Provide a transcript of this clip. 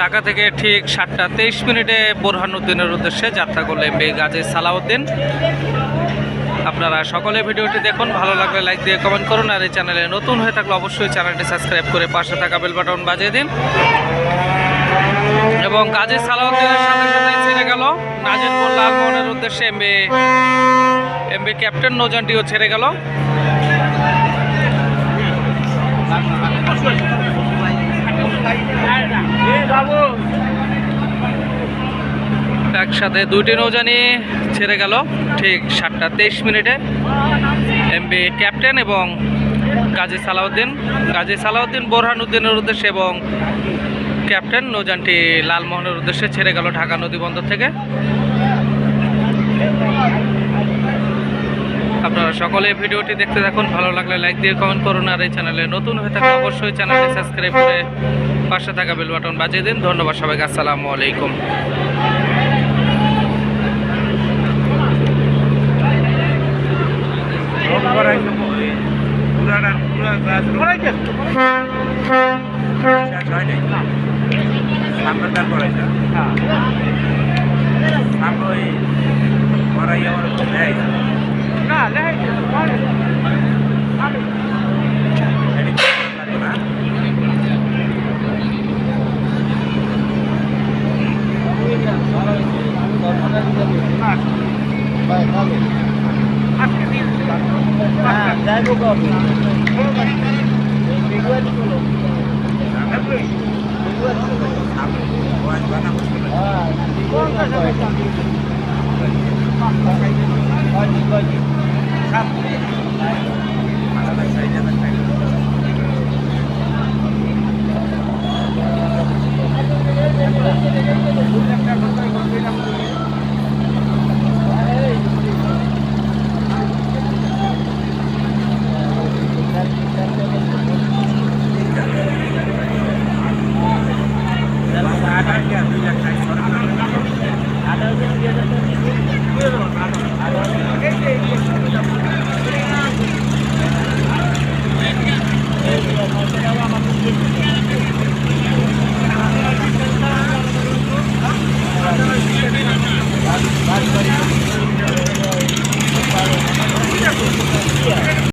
ঢাকা থেকে ঠিক সাতটা তেইশ মিনিটে বোরহানুদ্দিনের উদ্দেশ্যে যাত্রা করলে এমবি গাজী সালাউদ্দিন। আপনারা সকলে ভিডিওটি দেখুন, ভালো লাগলে লাইক দিয়ে কমেন্ট করুন, আর এই চ্যানেলে নতুন হয়ে থাকলে অবশ্যই চ্যানেলটি সাবস্ক্রাইব করে পাশে থাকা বেল বাটন বাজিয়ে দিন। এবং গাজী সালাউদ্দিনের সাথে সাথে ছেড়ে গেল নাজিরপুর লালমোহনের উদ্দেশ্যে এমবি এমবি ক্যাপ্টেন নৌজানটিও ছেড়ে গেল। একসাথে দুইটি নৌজানি ছেড়ে গেল। ঠিক সাতটা তেইশ মিনিটে। এমবি ক্যাপ্টেন এবং গাজী সালাউদ্দিন। গাজী সালাউদ্দিন, বোরহানুদ্দিনের উদ্দেশ্যে এবং ক্যাপ্টেন নৌজানটি লালমোহনের উদ্দেশ্যে ছেড়ে গেল ঢাকা নদী বন্দর থেকে। আপনারা সকলে ভিডিওটি দেখতে থাকুন। ভালো লাগলে লাইক দিয়ে কমেন্ট করুন। আর এই চ্যানেলে নতুন হয়ে থাকলে অবশ্যই চ্যানেলটি সাবস্ক্রাইব করে পাশে থাকা বেল বাটন বাজিয়ে দিন। ধন্যবাদ সবাইকে। আসসালামু আলাইকুম। করাইছো পুরাটা পুরা ক্লাস করাইছো শেষ হয় নাই সামনেটা করাইছো হ্যাঁ। সামনে ওই করাই আমার নেয়। না নেয় Bye, Bobby. Ah, saya buka. Dua dulu. Dua dulu. Ah, Wajib wajib. Satu. Thank you.